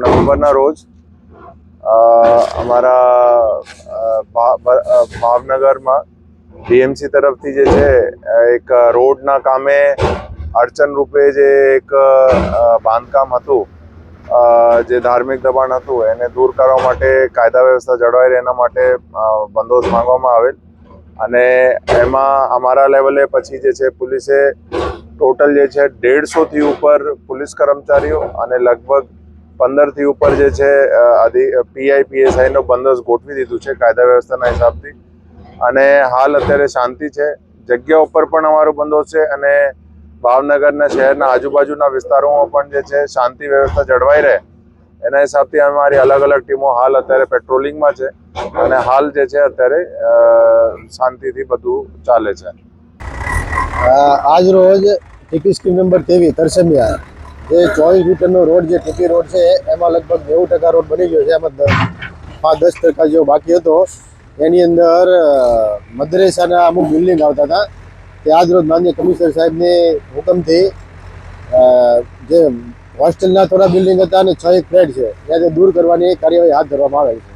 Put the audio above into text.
નવેમ્બરના રોજ અમારા ભાવનગરમાં ડીએમસી તરફથી જે છે એક રોડના કામે અડચણ રૂપે જે એક બાંધકામ હતું જે ધાર્મિક દબાણ હતું, એને દૂર કરવા માટે કાયદા વ્યવસ્થા જળવાઈ એના માટે બંદોબસ્ત માંગવામાં આવેલ. અને એમાં અમારા લેવલે પછી જે છે, પોલીસે ટોટલ જે છે દેડસોથી ઉપર પોલીસ કર્મચારીઓ અને લગભગ પંદરથી ઉપર જે છે અધિ પીઆઈ પીએસઆઈનો બંદોબસ્ત ગોઠવી દીધું છે કાયદા વ્યવસ્થાના હિસાબથી. અને હાલ અત્યારે શાંતિ છે. જગ્યા ઉપર પણ અમારો બંદોબસ્ત છે અને ભાવનગરના શહેરના આજુબાજુના વિસ્તારોમાં પણ જે છે, શાંતિ વ્યવસ્થા જળવાઈ રહે. એના હિસાબથી અમારી અલગ અલગ ટીમો હાલ અત્યારે પેટ્રોલિંગમાં છે અને હાલ જે છે અત્યારે શાંતિથી બધું ચાલે છે. આજ રોજ ટીપી સ્કીમ નંબર તેવી તરસમિયા. જે ચોવીસ મીટરનો રોડ જે ટીપી રોડ છે, એમાં લગભગ નેવું ટકા રોડ બની ગયો છે. એમાં પાંચ દસ ટકા જેવો બાકી હતો. એની અંદર મદ્રેસાના અમુક બિલ્ડિંગ આવતા હતા. તે આજ રોજ માન્ય કમિશનર સાહેબને હુકમથી જે હોસ્ટેલના થોડા બિલ્ડિંગ હતા અને છ એક ફ્લેટ છે, ત્યાં દૂર કરવાની કાર્યવાહી હાથ ધરવામાં આવે છે.